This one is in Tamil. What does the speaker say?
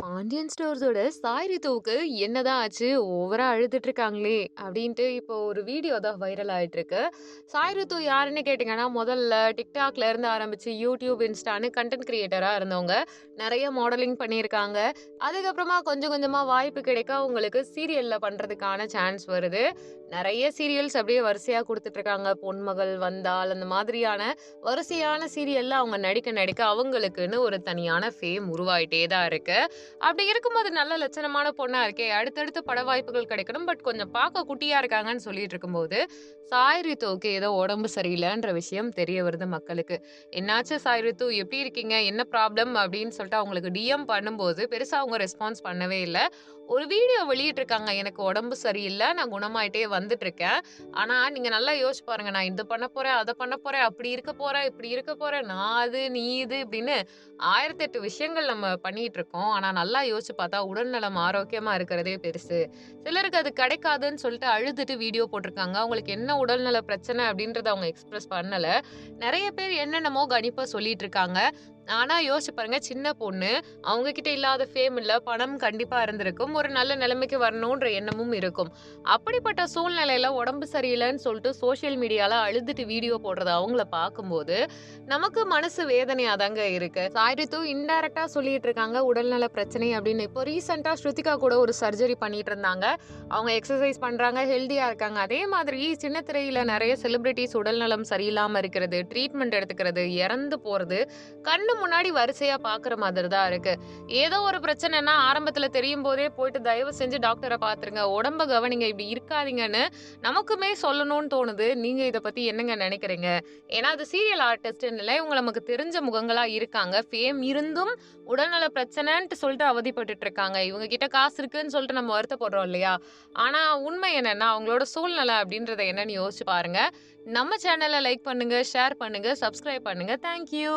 பாண்டியன் ஸ்டோர்ஸோட சாய் ரித்துவுக்கு என்னதான் ஆச்சு? ஓவரா அழுதுட்டு இருக்காங்களே அப்படின்ட்டு இப்போ ஒரு வீடியோ தான் வைரல் ஆயிட்டு இருக்கு சாய் ரித்து யாருன்னு கேட்டிங்கன்னா முதல்ல டிக்டாக்ல இருந்து ஆரம்பிச்சு யூடியூப் இன்ஸ்டான்னு கண்டென்ட் கிரியேட்டரா இருந்தவங்க. நிறைய மாடலிங் பண்ணியிருக்காங்க. அதுக்கப்புறமா கொஞ்சம் கொஞ்சமா வாய்ப்பு கிடைக்க அவங்களுக்கு சீரியல்ல பண்றதுக்கான சான்ஸ் வருது. நிறைய சீரியல்ஸ் அப்படியே வரிசையா கொடுத்துட்டு இருக்காங்க பொன்மகள் வந்தால் அந்த மாதிரியான வரிசையான சீரியல்ல அவங்க நடிக்க நடிக்க அவங்களுக்குன்னு ஒரு தனியான ஃபேம் உருவாயிட்டே தான் இருக்கு. அப்படி இருக்கும்போது நல்ல லட்சணமான பொண்ணா இருக்கே அடுத்தடுத்து பட வாய்ப்புகள் கிடைக்கணும். பட் கொஞ்சம் பார்க்க குட்டியா இருக்காங்கன்னு சொல்லிட்டு இருக்கும்போது சாய் ரித்துவுக்கு ஏதோ உடம்பு சரியில்லைன்ற விஷயம் தெரிய வருது மக்களுக்கு. என்னாச்சு சாய் ரித்து? எப்படி இருக்கீங்க? என்ன ப்ராப்ளம்? அப்படின்னு சொல்லிட்டு அவங்களுக்கு டிஎம் பண்ணும்போது பெருசா அவங்க ரெஸ்பான்ஸ் பண்ணவே இல்லை. ஒரு வீடியோ வெளியிட்டிருக்காங்க எனக்கு உடம்பு சரியில்லை நான் குணமாயிட்டே வந்துட்டு இருக்கேன் ஆனா நீங்க நல்லா யோசிச்சு பாருங்க நான் இது பண்ண போறேன் அதை பண்ண போறேன் அப்படி இருக்க போறேன் இப்படி இருக்க போறேன் நான் அது நீ இது இப்படின்னு ஆயிரத்தி எட்டு விஷயங்கள் நம்ம பண்ணிட்டு இருக்கோம். ஆனா நல்லா யோசிச்சு பார்த்தா உடல்நலம் ஆரோக்கியமா இருக்கிறதே பெருசு. சிலருக்கு அது கிடைக்காதுன்னு சொல்லிட்டு அழுதுட்டு வீடியோ போட்டிருக்காங்க. அவங்களுக்கு என்ன உடல்நல பிரச்சனை அப்படின்றத அவங்க எக்ஸ்பிரஸ் பண்ணல. நிறைய பேர் என்னென்னமோ கணிப்பா சொல்லிட்டு இருக்காங்க. ஆனால் யோசிச்சு பாருங்க சின்ன பொண்ணு. அவங்க கிட்ட இல்லாத ஃபேம் இல்லை பணம் கண்டிப்பாக இருந்திருக்கும். ஒரு நல்ல நிலைமைக்கு வரணுன்ற எண்ணமும் இருக்கும். அப்படிப்பட்ட சூழ்நிலையில உடம்பு சரியில்லைன்னு சொல்லிட்டு சோஷியல் மீடியால அழுதுட்டு வீடியோ போடுறத அவங்கள பார்க்கும்போது நமக்கு மனசு வேதனையா தாங்க இருக்கு சாயிரத்து இன்டைரக்டா சொல்லிட்டு இருக்காங்க உடல்நல பிரச்சனை அப்படின்னு. இப்போ ரீசெண்டா ஸ்ருதிகா கூட ஒரு சர்ஜரி பண்ணிட்டு இருந்தாங்க. அவங்க எக்ஸசைஸ் பண்றாங்க ஹெல்தியா இருக்காங்க. அதே மாதிரி சின்ன திரையில நிறைய செலிபிரிட்டிஸ் உடல்நலம் சரியில்லாம இருக்கிறது ட்ரீட்மெண்ட் எடுத்துக்கிறது இறந்து போறது கண்ணு முன்னாடி வரிசையா பாக்குற மாதிரி தான் இருக்கு. ஏதோ ஒரு பிரச்சனைனா ஆரம்பத்துல தெரியும் போதே போயிட்டு தயவு செஞ்சு டாக்டரை பாத்துருங்க. உடம்ப கவனிங்க. இப்படி இருக்காதீங்கன்னு நமக்குமே சொல்லணும்னு தோணுது. நீங்க இதை பத்தி என்னங்க நினைக்கிறீங்க? ஏன்னா அது சீரியல் ஆர்டிஸ்ட்ல இல்லை இவங்க நமக்கு தெரிஞ்ச முகங்களா இருக்காங்க. ஃபேம் இருந்தும் உடல்நல பிரச்சனைன்ட்டு சொல்லிட்டு அவதிப்பட்டு இருக்காங்க. இவங்க கிட்ட காசு இருக்குன்னு சொல்லிட்டு நம்ம வருத்தப்படுறோம் இல்லையா? ஆனா உண்மை என்னன்னா அவங்களோட சூழ்நிலை அப்படின்றத என்னன்னு யோசிச்சு பாருங்க. நம்ம சேனலை லைக் பண்ணுங்க ஷேர் பண்ணுங்க சப்ஸ்கிரைப் பண்ணுங்க. தேங்க்யூ